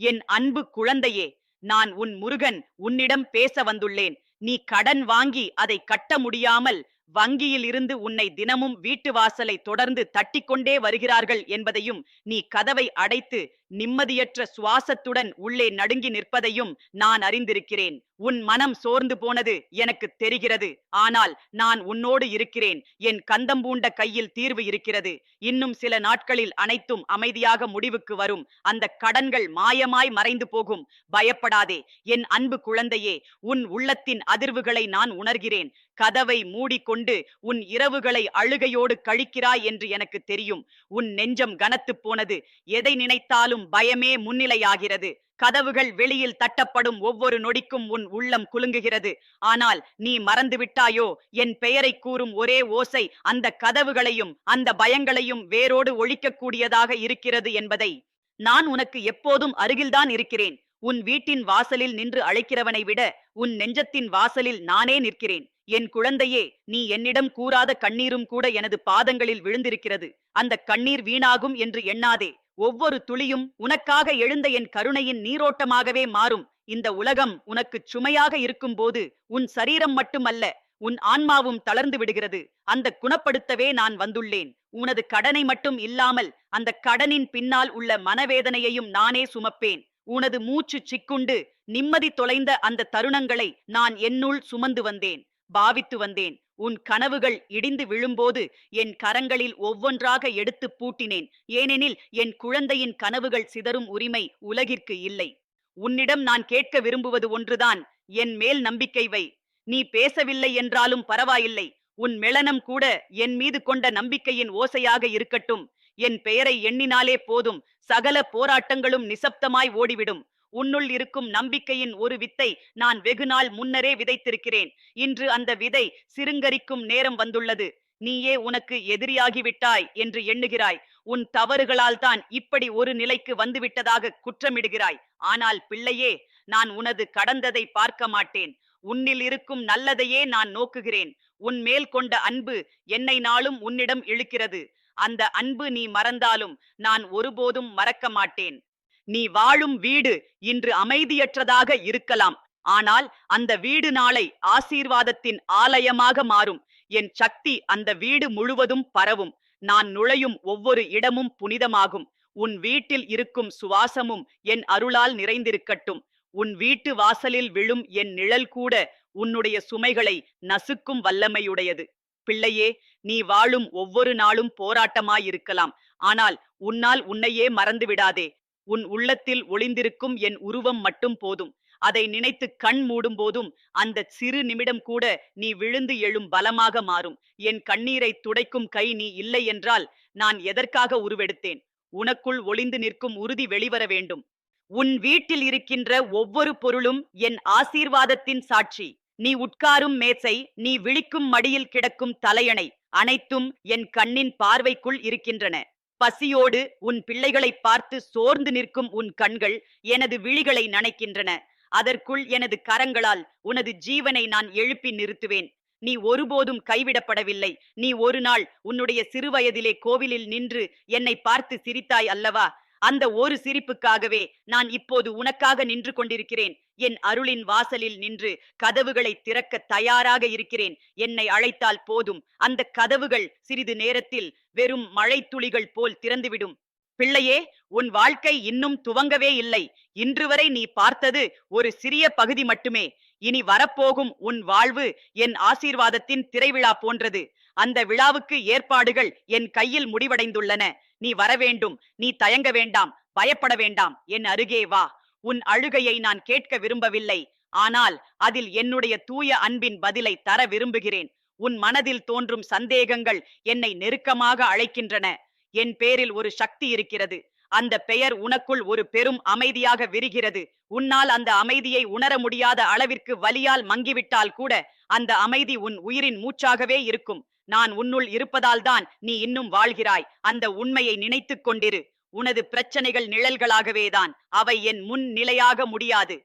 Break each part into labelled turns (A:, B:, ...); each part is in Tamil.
A: என் அன்பு குழந்தையே நான் உன் முருகன் உன்னிடம் பேச வந்துள்ளேன். நீ கடன் வாங்கி அதை கட்ட முடியாமல் வங்கியில் இருந்து உன்னை தினமும் வீட்டு வாசலை தொடர்ந்து தட்டிக்கொண்டே வருகிறார்கள் என்பதையும் நீ கதவை அடைத்து நிம்மதியற்ற சுவாசத்துடன் உள்ளே நடுங்கி நிற்பதையும் நான் அறிந்திருக்கிறேன். உன் மனம் சோர்ந்து போனது எனக்கு தெரிகிறது. ஆனால் நான் உன்னோடு இருக்கிறேன். என் கந்தம்பூண்ட கையில் தீர்வு இருக்கிறது. இன்னும் சில நாட்களில் அனைத்தும் அமைதியாக முடிவுக்கு வரும். அந்த கடன்கள் மாயமாய் மறைந்து போகும். பயப்படாதே. என் அன்பு குழந்தையே உன் உள்ளத்தின் அதிர்வுகளை நான் உணர்கிறேன். கதவை மூடிக்கொண்டு உன் இரவுகளை அழுகையோடு கழிக்கிறாய் என்று எனக்கு தெரியும். உன் நெஞ்சம் கனத்துப் போனது. எதை நினைத்தாலும் பயமே முன்னிலையாகிறது. கதவுகள் வெளியில் தட்டப்படும் ஒவ்வொரு நொடிக்கும் உன் உள்ளம் குலுங்குகிறது. ஆனால் நீ மறந்து விட்டாயோ? என் பெயரை கூறும் ஒரே ஓசை அந்த கதவுகளையும் அந்த பயங்களையும் வேரோடு ஒழிக்கக்கூடியதாக இருக்கிறது என்பதை. நான் உனக்கு எப்போதும் அருகில்தான் இருக்கிறேன். உன் வீட்டின் வாசலில் நின்று அழைக்கிறவனை விட உன் நெஞ்சத்தின் வாசலில் நானே நிற்கிறேன். என் குழந்தையே நீ என்னிடம் கூறாத கண்ணீரும் கூட எனது பாதங்களில் விழுந்திருக்கிறது. அந்த கண்ணீர் வீணாகும் என்று எண்ணாதே. ஒவ்வொரு துளியும் உனக்காக எழுந்த என் கருணையின் நீரோட்டமாகவே மாறும். இந்த உலகம் உனக்கு சுமையாக இருக்கும்போது உன் சரீரம் மட்டுமல்ல உன் ஆன்மாவும் தளர்ந்து விடுகிறது. அந்த குணப்படுத்தவே நான் வந்துள்ளேன். உனது கடனை மட்டும் இல்லாமல் அந்த கடனின் பின்னால் உள்ள மனவேதனையையும் நானே சுமப்பேன். உனது மூச்சு சிக்குண்டு நிம்மதி தொலைந்த அந்த தருணங்களை நான் என்னுள் சுமந்து வந்தேன். பாவித்து வந்தேன். உன் கனவுகள் இடிந்து விழும்போது என் கரங்களில் ஒவ்வொன்றாக எடுத்து பூட்டினேன். ஏனெனில் என் குழந்தையின் கனவுகள் சிதறும் உரிமை உலகிற்கு இல்லை. உன்னிடம் நான் கேட்க விரும்புவது ஒன்றுதான். என் மேல் நம்பிக்கை வை. நீ பேசவில்லை என்றாலும் பரவாயில்லை. உன் மெளனம் கூட என் மீது கொண்ட நம்பிக்கையின் ஓசையாக இருக்கட்டும். என் பெயரை எண்ணினாலே போதும். சகல போராட்டங்களும் நிசப்தமாய் ஓடிவிடும். உன்னுள் இருக்கும் நம்பிக்கையின் ஒரு வித்தை நான் வெகுநாள் முன்னரே விதைத்திருக்கிறேன். இன்று அந்த விதை சிருங்கரிக்கும் நேரம் வந்துள்ளது. நீயே உனக்கு எதிரியாகிவிட்டாய் என்று எண்ணுகிறாய். உன் தவறுகளால் தான் இப்படி ஒரு நிலைக்கு வந்துவிட்டதாக குற்றமிடுகிறாய். ஆனால் பிள்ளையே நான் உனது கடந்ததை பார்க்க மாட்டேன். உன்னில் இருக்கும் நல்லதையே நான் நோக்குகிறேன். உன் மேல் கொண்ட அன்பு என்னை நாளும் உன்னிடம் இழுக்கிறது. அந்த அன்பு நீ மறந்தாலும் நான் ஒருபோதும் மறக்க மாட்டேன். நீ வாழும் வீடு இன்று அமைதியற்றதாக இருக்கலாம். ஆனால் அந்த வீடு நாளை ஆசீர்வாதத்தின் ஆலயமாக மாறும். என் சக்தி அந்த வீடு முழுவதும் பரவும். நான் நுழையும் ஒவ்வொரு இடமும் புனிதமாகும். உன் வீட்டில் இருக்கும் சுவாசமும் என் அருளால் நிறைந்திருக்கட்டும். உன் வீட்டு வாசலில் விழும் என் நிழல் கூட உன்னுடைய சுமைகளை நசுக்கும் வல்லமையுடையது. பிள்ளையே நீ வாழும் ஒவ்வொரு நாளும் போராட்டமாயிருக்கலாம். ஆனால் உன்னால் உன்னையே மறந்து விடாதே உன் உள்ளத்தில் ஒளிந்திருக்கும் என் உருவம் மட்டும் போதும். அதை நினைத்து கண் மூடும் போதும் அந்த சிறு நிமிடம் கூட நீ விழுந்து எழும் பலமாக மாறும். என் கண்ணீரை துடைக்கும் கை நீ இல்லை என்றால் நான் எதற்காக உருவெடுத்தேன்? உனக்குள் ஒளிந்து நிற்கும் உறுதி வெளிவர வேண்டும். உன் வீட்டில் இருக்கின்ற ஒவ்வொரு பொருளும் என் ஆசீர்வாதத்தின் சாட்சி. நீ உட்காரும் மேசை நீ விழிக்கும் மடியில் கிடக்கும் தலையணை அனைத்தும் என் கண்ணின் பார்வைக்குள் இருக்கின்றன. பசியோடு உன் பிள்ளைகளை பார்த்து சோர்ந்து நிற்கும் உன் கண்கள் எனது விழிகளை நனைக்கின்றன. அதற்குள் எனது கரங்களால் உனது ஜீவனை நான் எழுப்பி நிறுத்துவேன். நீ ஒருபோதும் கைவிடப்படவில்லை. நீ ஒரு நாள் உன்னுடைய சிறுவயதிலே கோவிலில் நின்று என்னை பார்த்து சிரித்தாய் அல்லவா? அந்த ஒரு சிரிப்புக்காகவே நான் இப்போது உனக்காக நின்று கொண்டிருக்கிறேன். என் அருளின் வாசலில் நின்று கதவுகளை திறக்க தயாராக இருக்கிறேன். என்னை அழைத்தால் போதும். அந்த கதவுகள் சிறிது நேரத்தில் வெறும் மழை துளிகள் போல் திறந்துவிடும். பிள்ளையே உன் வாழ்க்கை இன்னும் துவங்கவே இல்லை. இன்று வரை நீ பார்த்தது ஒரு சிறிய பகுதி மட்டுமே. இனி வரப்போகும் உன் வாழ்வு என் ஆசீர்வாதத்தின் திரைவிழா போன்றது. அந்த விழாவுக்கு ஏற்பாடுகள் என் கையில் முடிவடைந்துள்ளன. நீ வரவேண்டும் நீ தயங்க வேண்டாம் பயப்பட வேண்டாம் என் அருகே வா. உன் அழுகையை நான் கேட்க விரும்பவில்லை ஆனால் அதில் என்னுடைய தூய அன்பின் பதிலை தர விரும்புகிறேன். உன் மனதில் தோன்றும் சந்தேகங்கள் என்னை நெருக்கமாக அழைக்கின்றன. என் பேரில் ஒரு சக்தி இருக்கிறது. அந்த பெயர் உனக்குள் ஒரு பெரும் அமைதியாக விரிகிறது. உன்னால் அந்த அமைதியை உணர முடியாத அளவிற்கு வலியால் மங்கிவிட்டால் கூட அந்த அமைதி உன் உயிரின் மூச்சாகவே இருக்கும். நான் உன்னுள் இருப்பதால்தான் நீ இன்னும் வாழ்கிறாய். அந்த உண்மையை நினைத்துக் கொண்டிரு. உனது பிரச்சனைகள் நிழல்களாகவேதான். அவை என் முன் நிலையாக முடியாது.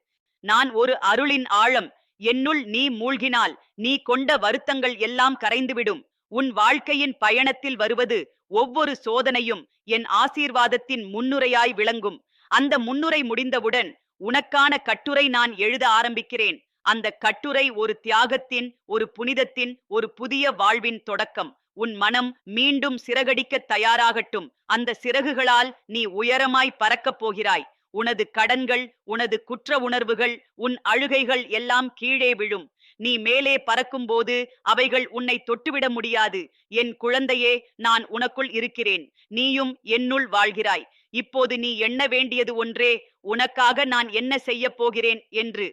A: நான் ஒரு அருளின் ஆழம். என்னுள் நீ மூழ்கினால் நீ கொண்ட வருத்தங்கள் எல்லாம் கரைந்துவிடும். உன் வாழ்க்கையின் பயணத்தில் வருவது ஒவ்வொரு சோதனையும் என் ஆசீர்வாதத்தின் முன்னுரையாய் விளங்கும். அந்த முன்னுரை முடிந்தவுடன் உனக்கான கட்டுரை நான் எழுத ஆரம்பிக்கிறேன். அந்த கட்டுரை ஒரு தியாகத்தின் ஒரு புனிதத்தின் ஒரு புதிய வாழ்வின் தொடக்கம். உன் மனம் மீண்டும் சிறகடிக்க தயாராகட்டும். அந்த சிறகுகளால் நீ உயரமாய் பறக்கப் போகிறாய். உனது கடன்கள் உனது குற்ற உணர்வுகள் உன் அழுகைகள் எல்லாம் கீழே விழும். நீ மேலே பறக்கும்போது அவைகள் உன்னை தொட்டுவிட முடியாது. என் குழந்தையே நான் உனக்குள் இருக்கிறேன். நீயும் என்னுள் வாழ்கிறாய். இப்போது நீ எண்ண வேண்டியது ஒன்றே. உனக்காக நான் என்ன செய்யப் போகிறேன் என்று.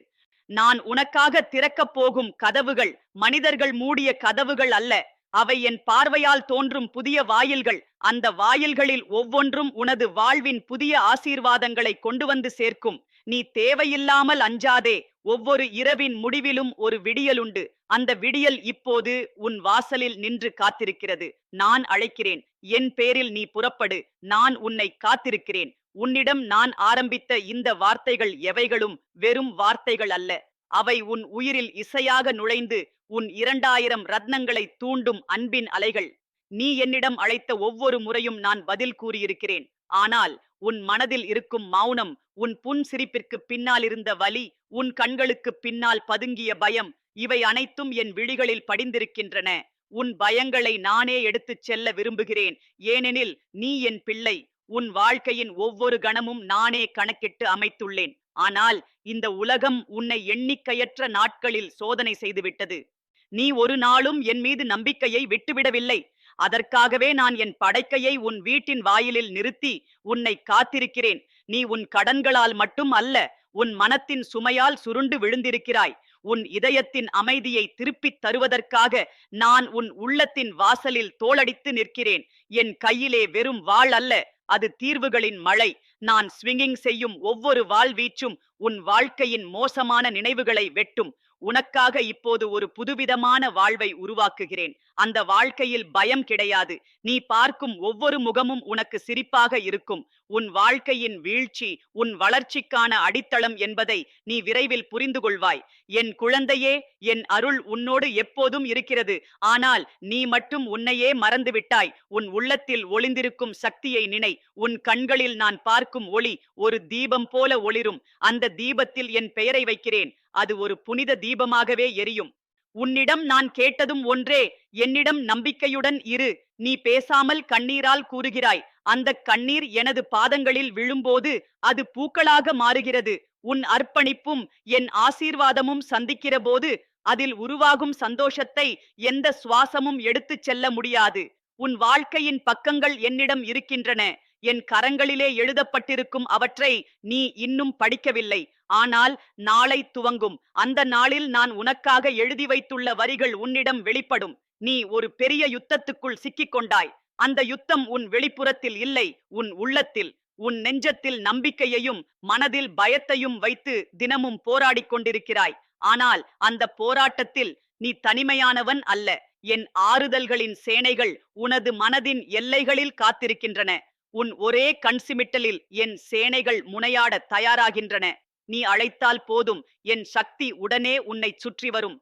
A: நான் உனக்காக திறக்கப் போகும் கதவுகள் மனிதர்கள் மூடிய கதவுகள் அல்ல. அவை என் பார்வையால் தோன்றும் புதிய வாயில்கள். அந்த வாயில்களில் ஒவ்வொன்றும் உனது வாழ்வின் புதிய ஆசீர்வாதங்களை கொண்டு வந்து சேர்க்கும். நீ தேவையில்லாமல் அஞ்சாதே. ஒவ்வொரு இரவின் முடிவிலும் ஒரு விடியலுண்டு அந்த விடியல் இப்போது உன் வாசலில் நின்று காத்திருக்கிறது. நான் அழைக்கிறேன். என் பேரில் நீ புறப்படு. நான் உன்னை காத்திருக்கிறேன். உன்னிடம் நான் ஆரம்பித்த இந்த வார்த்தைகள் எவைகளும் வெறும் வார்த்தைகள் அல்ல. அவை உன் உயிரில் இசையாக நுழைந்து உன் இரண்டாயிரம் ரத்னங்களை தூண்டும் அன்பின் அலைகள். நீ என்னிடம் அழைத்த ஒவ்வொரு முறையும் நான் பதில் கூறியிருக்கிறேன். ஆனால் உன் மனதில் இருக்கும் மௌனம் உன் புன் சிரிப்பிற்கு பின்னால் இருந்த வலி உன் கண்களுக்கு பின்னால் பதுங்கிய பயம் இவை அனைத்தும் என் விழிகளில் படிந்திருக்கின்றன. உன் பயங்களை நானே எடுத்துச் செல்ல விரும்புகிறேன். ஏனெனில் நீ என் பிள்ளை. உன் வாழ்க்கையின் ஒவ்வொரு கணமும் நானே கணக்கிட்டு அமைத்துள்ளேன். ஆனால் இந்த உலகம் உன்னை எண்ணிக்கையற்ற நாட்களில் சோதனை செய்துவிட்டது. நீ ஒரு நாளும் என் மீது நம்பிக்கையை விட்டுவிடவில்லை. அதற்காகவே நான் என் படைக்கையை உன் வீட்டின் வாயிலில் நிறுத்தி உன்னை காத்திருக்கிறேன். நீ உன் கடன்களால் மட்டும் அல்ல உன் மனத்தின் சுமையால் சுருண்டு விழுந்திருக்கிறாய். உன் இதயத்தின் அமைதியை திருப்பித் தருவதற்காக நான் உன் உள்ளத்தின் வாசலில் தோளடித்து நிற்கிறேன். என் கையிலே வெறும் வாள் அல்ல அது தீர்வுகளின் மழை. நான் ஸ்விங்கிங் செய்யும் ஒவ்வொரு வாழ்வீச்சும் உன் வாழ்க்கையின் மோசமான நினைவுகளை வெட்டும். உனக்காக இப்போது ஒரு புதுவிதமான வாழ்வை உருவாக்குகிறேன். அந்த வாழ்க்கையில் பயம் கிடையாது. நீ பார்க்கும் ஒவ்வொரு முகமும் உனக்கு சிரிப்பாக இருக்கும். உன் வாழ்க்கையின் வீழ்ச்சி உன் வளர்ச்சிக்கான அடித்தளம் என்பதை நீ விரைவில் புரிந்து கொள்வாய். என் குழந்தையே என் அருள் உன்னோடு எப்போதும் இருக்கிறது. ஆனால் நீ மட்டும் உன்னையே மறந்துவிட்டாய். உன் உள்ளத்தில் ஒளிந்திருக்கும் சக்தியை நினை. உன் கண்களில் நான் பார்க்கும் ஒளி ஒரு தீபம் போல ஒளிரும். அந்த தீபத்தில் என் பெயரை வைக்கிறேன். அது ஒரு புனித தீபமாகவே எரியும். உன்னிடம் நான் கேட்டதும் ஒன்றே என்னிடம் நம்பிக்கையுடன் இரு நீ பேசாமல் கண்ணீரால் கூறுகிறாய். அந்த கண்ணீர் எனது பாதங்களில் விழும்போது அது பூக்களாக மாறுகிறது. உன் அர்ப்பணிப்பும் என் ஆசீர்வாதமும் சந்திக்கிற போது அதில் உருவாகும் சந்தோஷத்தை எந்த சுவாசமும் எடுத்துச் செல்ல முடியாது. உன் வாழ்க்கையின் பக்கங்கள் என்னிடம் இருக்கின்றன. என் கரங்களிலே எழுதப்பட்டிருக்கும் அவற்றை நீ இன்னும் படிக்கவில்லை. ஆனால் நாளை துவங்கும். அந்த நாளில் நான் உனக்காக எழுதி வைத்துள்ள வரிகள் உன்னிடம் வெளிப்படும். நீ ஒரு பெரிய யுத்தத்துக்குள் சிக்கிக் கொண்டாய் அந்த யுத்தம் உன் வெளிப்புறத்தில் இல்லை உன் உள்ளத்தில். உன் நெஞ்சத்தில் நம்பிக்கையையும் மனதில் பயத்தையும் வைத்து தினமும் போராடிக் கொண்டிருக்கிறாய். ஆனால் அந்த போராட்டத்தில் நீ தனிமையானவன் அல்ல. என் ஆறுதல்களின் சேனைகள் உனது மனதின் எல்லைகளில் காத்திருக்கின்றன. உன் ஒரே கண் சிமிட்டலில் என் சேனைகள் முனையாட தயாராகின்றன. நீ அழைத்தால் போதும். என் சக்தி உடனே உன்னை சுற்றி வரும்.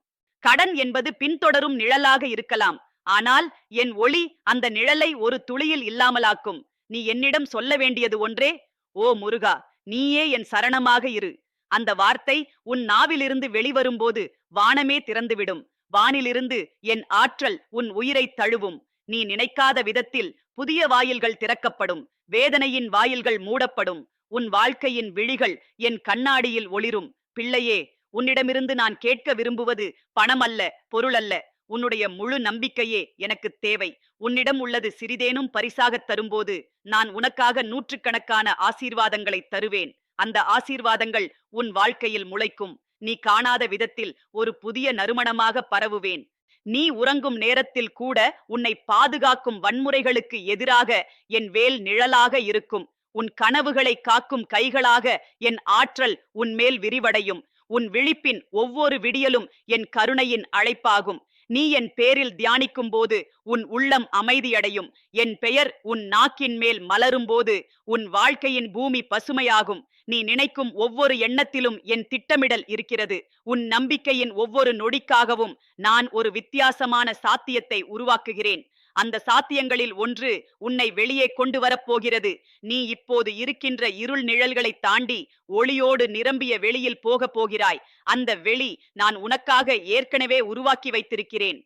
A: கடன் என்பது பின்தொடரும் நிழலாக இருக்கலாம். ஆனால் என் ஒளி அந்த நிழலை ஒரு துளியில் இல்லாமலாக்கும். நீ என்னிடம் சொல்ல வேண்டியது ஒன்றே? ஓ முருகா நீயே என் சரணமாக இரு. அந்த வார்த்தை உன் நாவிலிருந்து வெளிவரும்போது வானமே திறந்துவிடும். வானிலிருந்து என் ஆற்றல் உன் உயிரை தழுவும். நீ நினைக்காத விதத்தில் புதிய வாயில்கள் திறக்கப்படும். வேதனையின் வாயில்கள் மூடப்படும். உன் வாழ்க்கையின் விழிகள் என் கண்ணாடியில் ஒளிரும். பிள்ளையே உன்னிடமிருந்து நான் கேட்க விரும்புவது பணம் அல்ல பொருள் அல்ல உன்னுடைய முழு நம்பிக்கையே எனக்கு தேவை. உன்னிடம் உள்ளது சிறிதேனும் பரிசாகத் தரும்போது நான் உனக்காக நூற்றுக்கணக்கான ஆசீர்வாதங்களை தருவேன். அந்த ஆசீர்வாதங்கள் உன் வாழ்க்கையில் முளைக்கும். நீ காணாத விதத்தில் ஒரு புதிய நறுமணமாக பரவுவேன். நீ உறங்கும் நேரத்தில் கூட உன்னை பாதுகாக்கும் வன்முறைகளுக்கு எதிராக என் வேல் நிழலாக இருக்கும். உன் கனவுகளை காக்கும் கைகளாக என் ஆற்றல் உன் மேல் விரிவடையும். உன் விழிப்பின் ஒவ்வொரு விடியலும் என் கருணையின் அழைப்பாகும். நீ என் பேரில் தியானிக்கும் போது உன் உள்ளம் அமைதியடையும். என் பெயர் உன் நாக்கின் மேல் மலரும் போது உன் வாழ்க்கையின் பூமி பசுமையாகும். நீ நினைக்கும் ஒவ்வொரு எண்ணத்திலும் என் திட்டமிடல் இருக்கிறது. உன் நம்பிக்கையின் ஒவ்வொரு நொடிக்காகவும் நான் ஒரு வித்தியாசமான சாத்தியத்தை உருவாக்குகிறேன். அந்த சாத்தியங்களில் ஒன்று உன்னை வெளியே கொண்டு வரப்போகிறது நீ இப்போது இருக்கின்ற இருள் நிழல்களை தாண்டி ஒளியோடு நிரம்பிய வெளியில் போகப் போகிறாய். அந்த வெளி நான் உனக்காக ஏற்கனவே உருவாக்கி வைத்திருக்கிறேன்.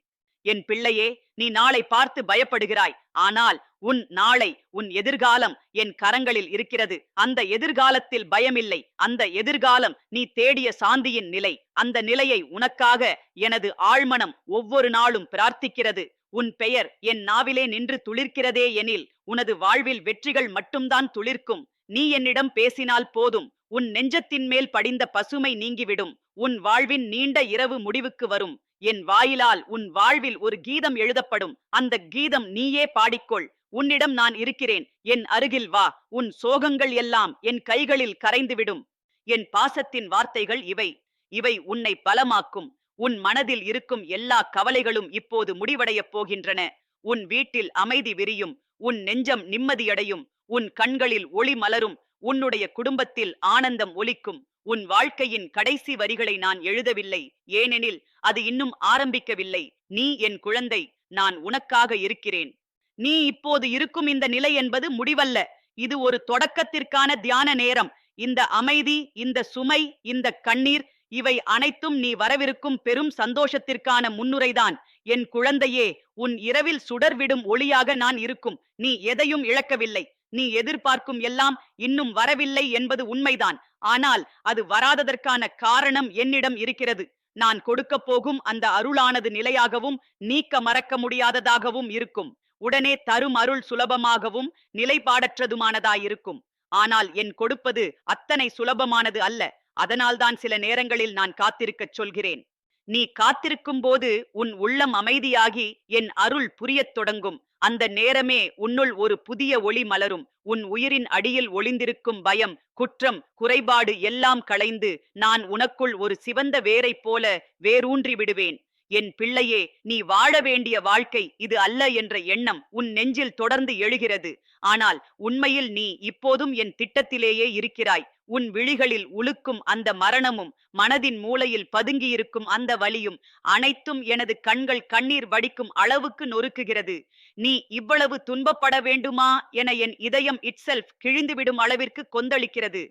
A: என் பிள்ளையே நீ நாளை பார்த்து பயப்படுகிறாய். ஆனால் உன் நாளை உன் எதிர்காலம் என் கரங்களில் இருக்கிறது. அந்த எதிர்காலத்தில் பயமில்லை. அந்த எதிர்காலம் நீ தேடிய சாந்தியின் நிலை. அந்த நிலையை உனக்காக எனது ஆழ்மனம் ஒவ்வொரு நாளும் பிரார்த்திக்கிறது. உன் பெயர் என் நாவிலே நின்று துளிர்க்கிறதே எனில் உனது வாழ்வில் வெற்றிகள் மட்டும்தான் துளிர்க்கும். நீ என்னிடம் பேசினால் போதும். உன் நெஞ்சத்தின் மேல் படிந்த பசுமை நீங்கிவிடும். உன் வாழ்வின் நீண்ட இரவு முடிவுக்கு வரும். என் வாயிலால் உன் வாழ்வில் ஒரு கீதம் எழுதப்படும். அந்த கீதம் நீயே பாடிக்கொள். உன்னிடம் நான் இருக்கிறேன். என் அருகில் வா. உன் சோகங்கள் எல்லாம் என் கைகளில் கரைந்துவிடும். என் பாசத்தின் வார்த்தைகள் இவை. இவை உன்னை பலமாக்கும். உன் மனதில் இருக்கும் எல்லா கவலைகளும் இப்போது முடிவடையப் போகின்றன. உன் வீட்டில் அமைதி விரியும் உன் நெஞ்சம் நிம்மதியடையும் உன் கண்களில் ஒளி மலரும் உன்னுடைய குடும்பத்தில் ஆனந்தம் ஒலிக்கும் உன் வாழ்க்கையின் கடைசி வரிகளை நான் எழுதவில்லை. ஏனெனில் அது இன்னும் ஆரம்பிக்கவில்லை. நீ என் குழந்தை நான் உனக்காக இருக்கிறேன். நீ இப்போது இருக்கும் இந்த நிலை என்பது முடிவல்ல. இது ஒரு தொடக்கத்திற்கான தியான நேரம். இந்த அமைதி இந்த சுமை இந்த கண்ணீர் இவை அனைத்தும் நீ வரவிருக்கும் பெரும் சந்தோஷத்திற்கான முன்னுரைதான். என் குழந்தையே உன் இரவில் சுடர்விடும் ஒளியாக நான் இருக்கும். நீ எதையும் இழக்கவில்லை. நீ எதிர்பார்க்கும் எல்லாம் இன்னும் வரவில்லை என்பது உண்மைதான். ஆனால் அது வராததற்கான காரணம் என்னிடம் இருக்கிறது. நான் கொடுக்கப் போகும் அந்த அருளானது நிலையாகவும் நீக்க மறக்க முடியாததாகவும் இருக்கும். உடனே தரும் அருள் சுலபமாகவும் நிலைப்பாடற்றதுமானதாயிருக்கும். ஆனால் என் கொடுப்பது அத்தனை சுலபமானது அல்ல. அதனால்தான் சில நேரங்களில் நான் காத்திருக்கச் சொல்கிறேன். நீ காத்திருக்கும் போது உன் உள்ளம் அமைதியாகி என் அருள் புரியத் தொடங்கும். அந்த நேரமே உன்னுள் ஒரு புதிய ஒளி மலரும். உன் உயிரின் அடியில் ஒளிந்திருக்கும் பயம் குற்றம் குறைபாடு எல்லாம் களைந்து நான் உனக்குள் ஒரு சிவந்த வேரைப் போல வேரூன்றி விடுவேன். என் பிள்ளையே நீ வாழ வேண்டிய வாழ்க்கை இது அல்ல என்ற எண்ணம் உன் நெஞ்சில் தொடர்ந்து எழுகிறது. ஆனால் உண்மையில் நீ இப்போதும் என் திட்டத்திலேயே இருக்கிறாய். உன் விழிகளில் உழுக்கும் அந்த மரணமும் மனதின் மூலையில் பதுங்கியிருக்கும் அந்த வலியும் அனைத்தும் எனது கண்கள் கண்ணீர் வடிக்கும் அளவுக்கு நொறுக்குகிறது. நீ இவ்வளவு துன்பப்பட வேண்டுமா? என என் இதயம் இட்செல்ஃப் கிழிந்துவிடும் அளவிற்கு கொந்தளிக்கிறது.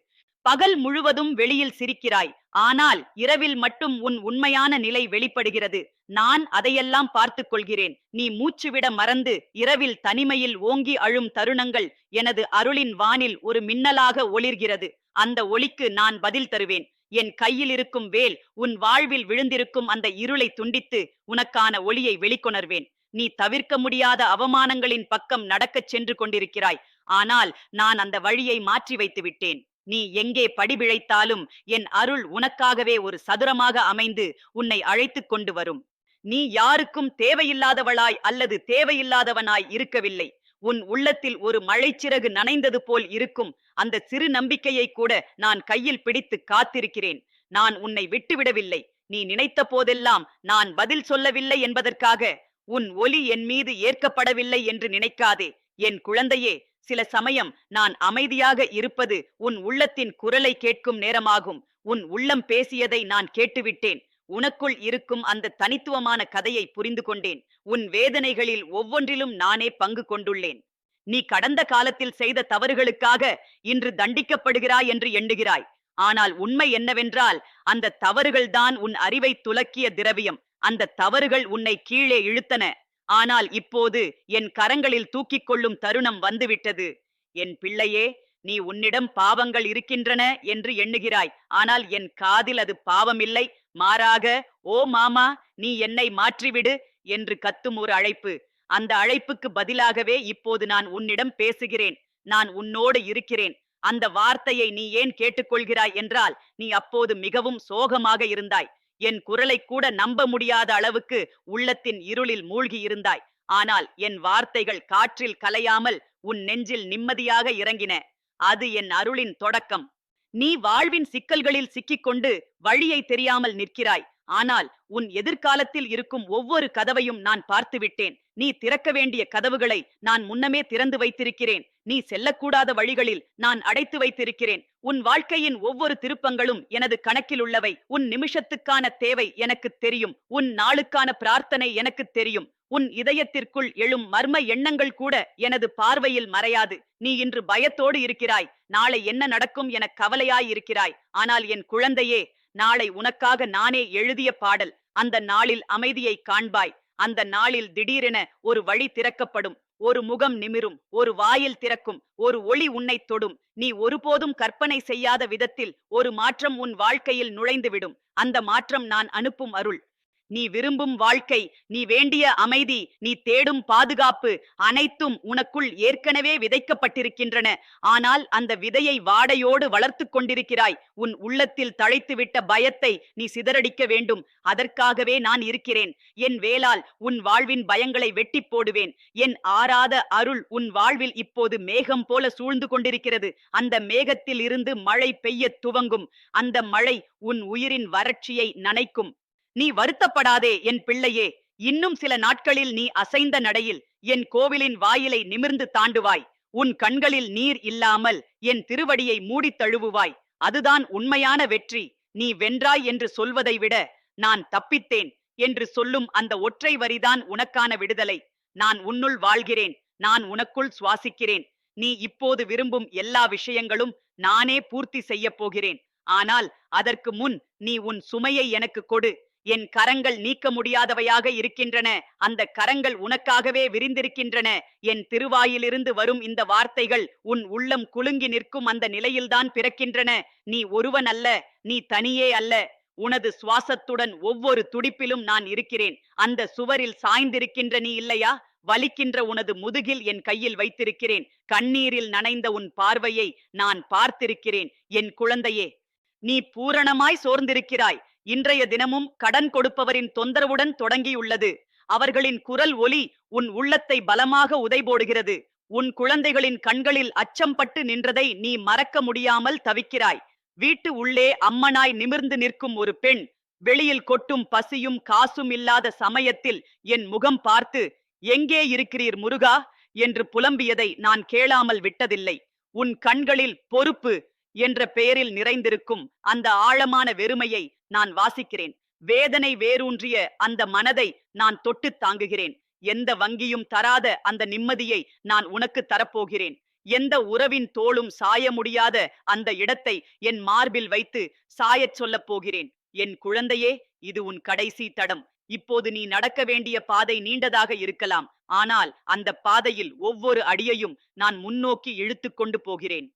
A: பகல் முழுவதும் வெளியில் சிரிக்கிறாய். ஆனால் இரவில் மட்டும் உன் உண்மையான நிலை வெளிப்படுகிறது. நான் அதையெல்லாம் பார்த்துக் கொள்கிறேன் நீ மூச்சுவிட மறந்து இரவில் தனிமையில் ஓங்கி அழும் தருணங்கள் எனது அருளின் வானில் ஒரு மின்னலாக ஒளிர்கிறது. அந்த ஒளிக்கு நான் பதில் தருவேன். என் கையில் இருக்கும் வேல் உன் வாழ்வில் விழுந்திருக்கும் அந்த இருளை துண்டித்து உனக்கான ஒளியை வெளிக்கொணர்வேன். நீ தவிர்க்க முடியாத அவமானங்களின் பக்கம் நடக்கச் சென்று கொண்டிருக்கிறாய். ஆனால் நான் அந்த வழியை மாற்றி வைத்து விட்டேன் நீ எங்கே படிபிழைத்தாலும் என் அருள் உனக்காகவே ஒரு சதுரமாக அமைந்து உன்னை அழைத்துக் கொண்டு வரும். நீ யாருக்கும் தேவையில்லாதவளாய் அல்லது தேவையில்லாதவனாய் இருக்கவில்லை. உன் உள்ளத்தில் ஒரு மழைச்சிறகு நனைந்தது போல் இருக்கும் அந்த சிறு நம்பிக்கையை கூட நான் கையில் பிடித்து காத்திருக்கிறேன். நான் உன்னை விட்டுவிடவில்லை. நீ நினைத்த போதெல்லாம் நான் பதில் சொல்லவில்லை என்பதற்காக உன் ஒலி என் மீது ஏற்கப்படவில்லை என்று நினைக்காதே. என் குழந்தையே சில சமயம் நான் அமைதியாக இருப்பது உன் உள்ளத்தின் குரலை கேட்கும் நேரமாகும். உன் உள்ளம் பேசியதை நான் கேட்டுவிட்டேன். உனக்குள் இருக்கும் அந்த தனித்துவமான கதையை புரிந்து கொண்டேன். உன் வேதனைகளில் ஒவ்வொன்றிலும் நானே பங்கு கொண்டுள்ளேன். நீ கடந்த காலத்தில் செய்த தவறுகளுக்காக இன்று தண்டிக்கப்படுகிறாய் என்று எண்ணுகிறாய். ஆனால் உண்மை என்னவென்றால் அந்த தவறுகள்தான் உன் அறிவை துலக்கிய திரவியம். அந்த தவறுகள் உன்னை கீழே இழுத்தன. ஆனால் இப்போது என் கரங்களில் தூக்கிக் கொள்ளும் தருணம் வந்துவிட்டது. என் பிள்ளையே நீ உன்னிடம் பாவங்கள் இருக்கின்றன என்று எண்ணுகிறாய். ஆனால் என் காதில் அது பாவமில்லை. மாறாக ஓ மாமா நீ என்னை மாற்றிவிடு என்று கத்தும் ஒரு அழைப்பு. அந்த அழைப்புக்கு பதிலாகவே இப்போது நான் உன்னிடம் பேசுகிறேன். நான் உன்னோடு இருக்கிறேன். அந்த வார்த்தையை நீ ஏன் கேட்டுக்கொள்கிறாய் என்றால் நீ அப்போது மிகவும் சோகமாக இருந்தாய். என் குரலை கூட நம்ப முடியாத அளவுக்கு உள்ளத்தின் இருளில் மூழ்கி இருந்தாய். ஆனால் என் வார்த்தைகள் காற்றில் கலையாமல் உன் நெஞ்சில் நிம்மதியாக இறங்கின. அது என் அருளின் தொடக்கம். நீ வாழ்வின் சிக்கல்களில் சிக்கிக்கொண்டு வழியை தெரியாமல் நிற்கிறாய். ஆனால் உன் எதிர்காலத்தில் இருக்கும் ஒவ்வொரு கதவையும் நான் பார்த்துவிட்டேன். நீ திறக்க வேண்டிய கதவுகளை நான் முன்னமே திறந்து வைத்திருக்கிறேன். நீ செல்லக்கூடாத வழிகளில் நான் அடைத்து வைத்திருக்கிறேன். உன் வாழ்க்கையின் ஒவ்வொரு திருப்பங்களும் எனது கணக்கில் உள்ளவை. உன் நிமிஷத்துக்கான தேவை எனக்கு தெரியும். உன் நாளுக்கான பிரார்த்தனை எனக்கு தெரியும். உன் இதயத்திற்குள் எழும் மர்ம எண்ணங்கள் கூட எனது பார்வையில் மறையாது. நீ இன்று பயத்தோடு இருக்கிறாய். நாளை என்ன நடக்கும் என கவலையாய் இருக்கிறாய். ஆனால் என் குழந்தையே நாளை உனக்காக நானே எழுதிய பாடல். அந்த நாளில் அமைதியை காண்பாய். அந்த நாளில் திடீரென ஒரு வழி திறக்கப்படும். ஒரு முகம் நிமிரும். ஒரு வாயில் திறக்கும். ஒரு ஒளி உன்னை தொடும். நீ ஒருபோதும் கற்பனை செய்யாத விதத்தில் ஒரு மாற்றம் உன் வாழ்க்கையில் நுழைந்துவிடும். அந்த மாற்றம் நான் அனுப்பும் அருள். நீ விரும்பும் வாழ்க்கை நீ வேண்டிய அமைதி நீ தேடும் பாதுகாப்பு அனைத்தும் உனக்குள் ஏற்கனவே விதைக்கப்பட்டிருக்கின்றன. ஆனால் அந்த விதையை வாடையோடு வளர்த்து கொண்டிருக்கிறாய். உன் உள்ளத்தில் தழைத்துவிட்ட பயத்தை நீ சிதறடிக்க வேண்டும். அதற்காகவே நான் இருக்கிறேன். என் வேளால் உன் வாழ்வின் பயங்களை வெட்டி போடுவேன். என் ஆறாத அருள் உன் வாழ்வில் இப்போது மேகம் போல சூழ்ந்து கொண்டிருக்கிறது. அந்த மேகத்தில் இருந்து மழை பெய்யத் துவங்கும். அந்த மழை உன் உயிரின் வறட்சியை நனைக்கும். நீ வருத்தப்படாதே என் பிள்ளையே. இன்னும் சில நாட்களில் நீ அசைந்த நடையில் என் கோவிலின் வாயிலை நிமிர்ந்து தாண்டுவாய். உன் கண்களில் நீர் இல்லாமல் என் திருவடியை மூடித் தழுவுவாய். அதுதான் உண்மையான வெற்றி. நீ வென்றாய் என்று சொல்வதை விட நான் தப்பித்தேன் என்று சொல்லும் அந்த ஒற்றை வரிதான் உனக்கான விடுதலை. நான் உன்னுள் வாழ்கிறேன். நான் உனக்குள் சுவாசிக்கிறேன். நீ இப்போது விரும்பும் எல்லா விஷயங்களும் நானே பூர்த்தி செய்யப் போகிறேன். ஆனால் அதற்கு முன் நீ உன் சுமையை எனக்கு கொடு. என் கரங்கள் நீக்க முடியாதவையாக இருக்கின்றன. அந்த கரங்கள் உனக்காகவே விரிந்திருக்கின்றன. என் திருவாயிலிருந்து வரும் இந்த வார்த்தைகள் உன் உள்ளம் குலுங்கி நிற்கும் அந்த நிலையில்தான் பிறக்கின்றன. நீ ஒருவன் அல்ல நீ தனியே அல்ல. உனது சுவாசத்துடன் ஒவ்வொரு துடிப்பிலும் நான் இருக்கிறேன். அந்த சுவரில் சாய்ந்திருக்கின்ற நீ இல்லையா? வலிக்கின்ற உனது முதுகில் என் கையில் வைத்திருக்கிறேன். கண்ணீரில் நனைந்த உன் பார்வையை நான் பார்த்திருக்கிறேன். என் குழந்தையே நீ பூரணமாய் சோர்ந்திருக்கிறாய். இன்றைய தினமும் கடன் கொடுப்பவரின் தொந்தரவுடன் தொடங்கியுள்ளது. அவர்களின் குரல் ஒலி உன் உள்ளத்தை பலமாக உதைபோடுகிறது. உன் குழந்தைகளின் கண்களில் அச்சம் பட்டு நின்றதை நீ மறக்க முடியாமல் தவிக்கிறாய். வீட்டு உள்ளே அம்மனாய் நிமிர்ந்து நிற்கும் ஒரு பெண் வெளியில் கொட்டும் பசியும் காசும் இல்லாத சமயத்தில் என் முகம் பார்த்து எங்கே இருக்கிறீர் முருகா? என்று புலம்பியதை நான் கேளாமல் விட்டதில்லை. உன் கண்களில் பொறுப்பு என்ற பெயரில் நிறைந்திருக்கும் அந்த ஆழமான வெறுமையை நான் வாசிக்கிறேன். வேதனை வேரூன்றிய அந்த மனதை நான் தொட்டு தாங்குகிறேன். எந்த வங்கியும் தராத அந்த நிம்மதியை நான் உனக்கு தரப்போகிறேன். எந்த உறவின் தோளும் சாய முடியாத அந்த இடத்தை என் மார்பில் வைத்து சாயச் சொல்லப் போகிறேன். என் குழந்தையே இது உன் கடைசி தடம். இப்போது நீ நடக்க வேண்டிய பாதை நீண்டதாக இருக்கலாம். ஆனால் அந்த பாதையில் ஒவ்வொரு அடியையும் நான் முன்னோக்கி இழுத்து கொண்டு போகிறேன்.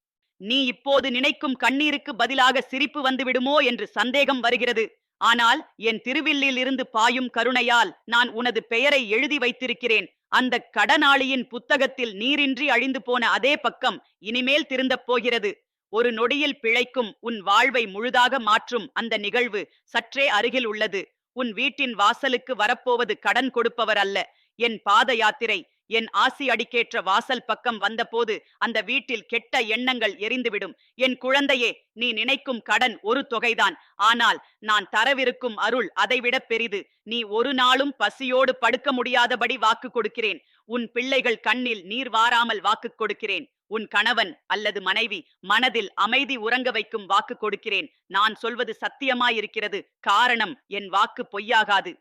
A: நீ இப்போது நினைக்கும் கண்ணீருக்கு பதிலாக சிரிப்பு வந்துவிடுமோ என்று சந்தேகம் வருகிறது. ஆனால் என் திருவில்லில் இருந்து பாயும் கருணையால் நான் உனது பெயரை எழுதி வைத்திருக்கிறேன். அந்த கடனாளியின் புத்தகத்தில் நீரின்றி அழிந்து போன அதே பக்கம் இனிமேல் திருந்தப் போகிறது. ஒரு நொடியில் பிழைக்கும் உன் வாழ்வை முழுதாக மாற்றும் அந்த நிகழ்வு சற்றே அருகில் உள்ளது. உன் வீட்டின் வாசலுக்கு வரப்போவது கடன் கொடுப்பவர் அல்ல. என் பாத யாத்திரை என் ஆசி அடிக்கேற்ற வாசல் பக்கம் வந்தபோது அந்த வீட்டில் கெட்ட எண்ணங்கள் எரிந்துவிடும். என் குழந்தையே நீ நினைக்கும் கடன் ஒரு தொகைதான். ஆனால் நான் தரவிருக்கும் அருள் அதைவிட பெரிது. நீ ஒரு நாளும் பசியோடு படுக்க முடியாதபடி வாக்கு கொடுக்கிறேன். உன் பிள்ளைகள் கண்ணில் நீர் வாராமல் வாக்கு கொடுக்கிறேன். உன் கணவன் அல்லது மனைவி மனதில் அமைதி உறங்க வைக்கும் வாக்கு கொடுக்கிறேன். நான் சொல்வது சத்தியமாயிருக்கிறது. காரணம் என் வாக்கு பொய்யாகாது.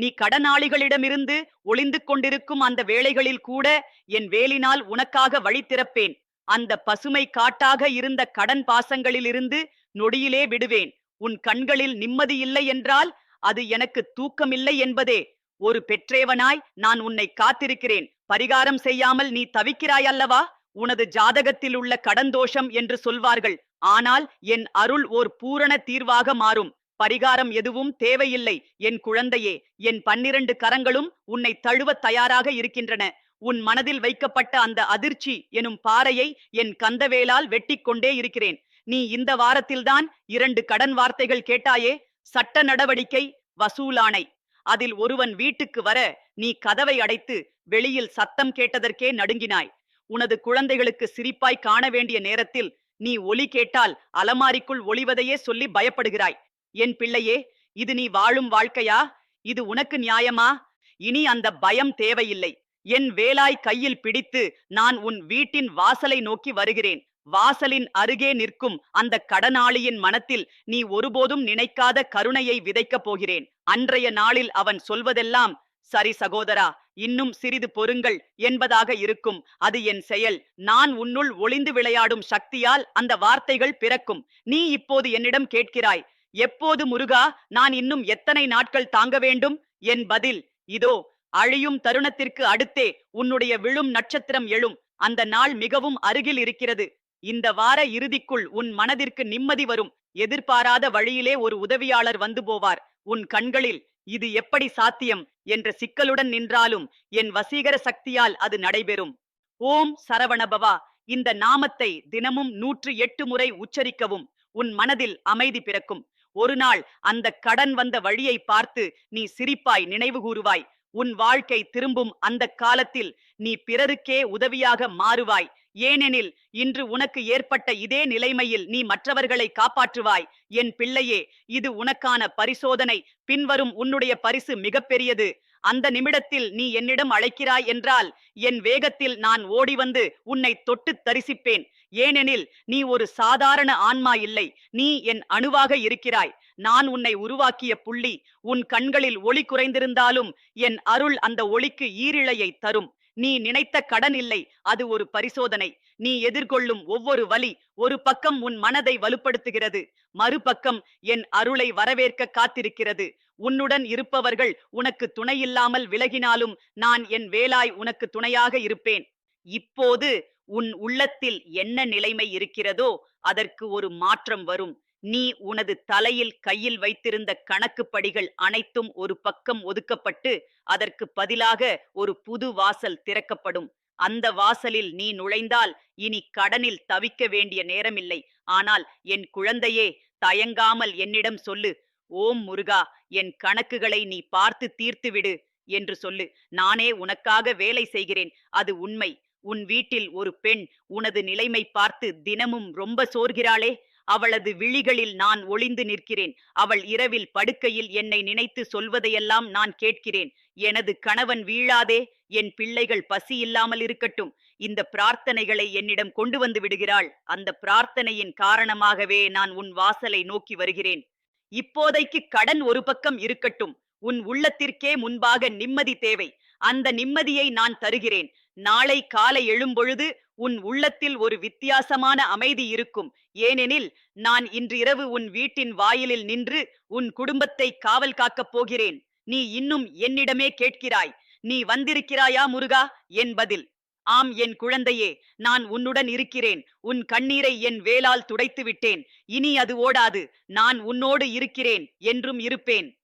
A: நீ கடனாளிகளிடமிருந்து ஒளிந்து கொண்டிருக்கும் அந்த வேளைகளில் கூட என் வேலினால் உனக்காக வழி திறப்பேன். அந்த பசுமை காட்டாக இருந்த கடன் பாசங்களிலிருந்து நொடியிலே விடுவேன். உன் கண்களில் நிம்மதி இல்லை என்றால் அது எனக்கு தூக்கமில்லை என்பதே. ஒரு பெற்றேவனாய் நான் உன்னை காத்திருக்கிறேன். பரிகாரம் செய்யாமல் நீ தவிக்கிறாய் அல்லவா? உனது ஜாதகத்தில் உள்ள கடந்தோஷம் என்று சொல்வார்கள். ஆனால் என் அருள் ஓர் பூரண தீர்வாக மாறும். பரிகாரம் எதுவும் தேவையில்லை. என் குழந்தையே என் பன்னிரண்டு கரங்களும் உன்னை தழுவத் தயாராக இருக்கின்றன. உன் மனதில் வைக்கப்பட்ட அந்த அதிர்ச்சி எனும் பாறையை என் கந்தவேலால் வெட்டிக் கொண்டே இருக்கிறேன். நீ இந்த வாரத்தில்தான் இரண்டு கடன் வார்த்தைகள் கேட்டாயே சட்ட நடவடிக்கை வசூலானை. அதில் ஒருவன் வீட்டுக்கு வர நீ கதவை அடைத்து வெளியில் சத்தம் கேட்டதற்கே நடுங்கினாய். உனது குழந்தைகளுக்கு சிரிப்பாய் காண வேண்டிய நேரத்தில் நீ ஒலி கேட்டால் அலமாரிக்குள் ஒளிவதையே சொல்லி பயப்படுகிறாய். என் பிள்ளையே இது நீ வாழும் வாழ்க்கையா? இது உனக்கு நியாயமா? இனி அந்த பயம் தேவையில்லை. என் வேலாய் கையில் பிடித்து நான் உன் வீட்டின் வாசலை நோக்கி வருகிறேன். வாசலின் அருகே நிற்கும் அந்த கடனாளியின் மனத்தில் நீ ஒருபோதும் நினைக்காத கருணையை விதைக்கப் போகிறேன். அன்றைய நாளில் அவன் சொல்வதெல்லாம் சரி சகோதரா இன்னும் சிறிது பொறுங்கள் என்பதாக இருக்கும். அது என் செயல். நான் உன்னுள் ஒளிந்து விளையாடும் சக்தியால் அந்த வார்த்தைகள் பிறக்கும். நீ இப்போது என்னிடம் கேட்கிறாய் எப்போது முருகா நான் இன்னும் எத்தனை நாட்கள் தாங்க வேண்டும்? என் பதில் இதோ அழியும் தருணத்திற்கு அடுத்தே உன்னுடைய விழும் நட்சத்திரம் எழும். அந்த நாள் மிகவும் அருகில் இருக்கிறது. இந்த வார இறுதிக்குள் உன் மனதிற்கு நிம்மதி வரும். எதிர்பாராத வழியிலே ஒரு உதவியாளர் வந்து போவார். உன் கண்களில் இது எப்படி சாத்தியம்? என்ற சிக்கலுடன் நின்றாலும் என் வசீகர சக்தியால் அது நடைபெறும். ஓம் சரவணபவா. இந்த நாமத்தை தினமும் நூற்று எட்டு முறை உச்சரிக்கவும். உன் மனதில் அமைதி பிறக்கும். ஒரு நாள் அந்த கடன் வந்த வழியை பார்த்து நீ சிரிப்பாய் நினைவு கூறுவாய். உன் வாழ்க்கை திரும்பும் அந்த காலத்தில் நீ பிறருக்கே உதவியாக மாறுவாய். ஏனெனில் இன்று உனக்கு ஏற்பட்ட இதே நிலைமையில் நீ மற்றவர்களை காப்பாற்றுவாய். என் பிள்ளையே இது உனக்கான பரிசோதனை. பின்வரும் உன்னுடைய பரிசு மிகப்பெரியது. அந்த நிமிடத்தில் நீ என்னிடம் அழைக்கிறாய் என்றால் என் வேகத்தில் நான் ஓடி வந்து உன்னை தொட்டு தரிசிப்பேன். ஏனெனில் நீ ஒரு சாதாரண ஆன்மா இல்லை. நீ என் அணுவாக இருக்கிறாய். நான் உன்னை உருவாக்கிய புள்ளி உன் கண்களில் ஒளி குறைந்திருந்தாலும் என் அருள் அந்த ஒளிக்கு ஈரிழையை தரும். நீ நினைத்த கடன் இல்லை அது ஒரு பரிசோதனை. நீ எதிர்கொள்ளும் ஒவ்வொரு வலி ஒரு பக்கம் உன் மனதை வலுப்படுத்துகிறது மறுபக்கம் என் அருளை வரவேற்க காத்திருக்கிறது. உன்னுடன் இருப்பவர்கள் உனக்கு துணையில்லாமல் விலகினாலும் நான் என் வேலாய் உனக்கு துணையாக இருப்பேன். இப்போது உன் உள்ளத்தில் என்ன நிலைமை இருக்கிறதோ அதற்கு ஒரு மாற்றம் வரும். நீ உனது தலையில் கையில் வைத்திருந்த கணக்கு படிகள் அனைத்தும் ஒரு பக்கம் ஒதுக்கப்பட்டு அதற்கு பதிலாக ஒரு புது வாசல் திறக்கப்படும். அந்த வாசலில் நீ நுழைந்தால் இனி கடனில் தவிக்க வேண்டிய நேரமில்லை. ஆனால் என் குழந்தையே தயங்காமல் என்னிடம் சொல்லு. ஓம் முருகா என் கணக்குகளை நீ பார்த்து தீர்த்துவிடு என்று சொல்லு. நானே உனக்காக வேலை செய்கிறேன். அது உண்மை. உன் வீட்டில் ஒரு பெண் உனது நிலைமை பார்த்து தினமும் ரொம்ப சோர்கிறாளே அவளது விழிகளில் நான் ஒளிந்து நிற்கிறேன். அவள் இரவில் படுக்கையில் என்னை நினைத்து சொல்வதையெல்லாம் நான் கேட்கிறேன். எனது கணவன் வீழாதே என் பிள்ளைகள் பசி இல்லாமல் இருக்கட்டும். இந்த பிரார்த்தனைகளை என்னிடம் கொண்டு வந்து விடுகிறாள். அந்த பிரார்த்தனையின் காரணமாகவே நான் உன் வாசலை நோக்கி வருகிறேன். இப்போதைக்கு கடன் ஒரு பக்கம் இருக்கட்டும். உன் உள்ளத்திற்கே முன்பாக நிம்மதி தேவை. அந்த நிம்மதியை நான் தருகிறேன். நாளை காலை எழும்பொழுது உன் உள்ளத்தில் ஒரு வித்தியாசமான அமைதி இருக்கும். ஏனெனில் நான் இன்று இரவு உன் வீட்டின் வாயிலில் நின்று உன் குடும்பத்தை காவல் காக்கப் போகிறேன். நீ இன்னும் என்னிடமே கேட்கிறாய். நீ வந்திருக்கிறாயா முருகா? என் பதில். ஆம் என் குழந்தையே நான் உன்னுடன் இருக்கிறேன். உன் கண்ணீரை என் வேலால் துடைத்து விட்டேன். இனி அது ஓடாது. நான் உன்னோடு இருக்கிறேன் என்றும் இருப்பேன்.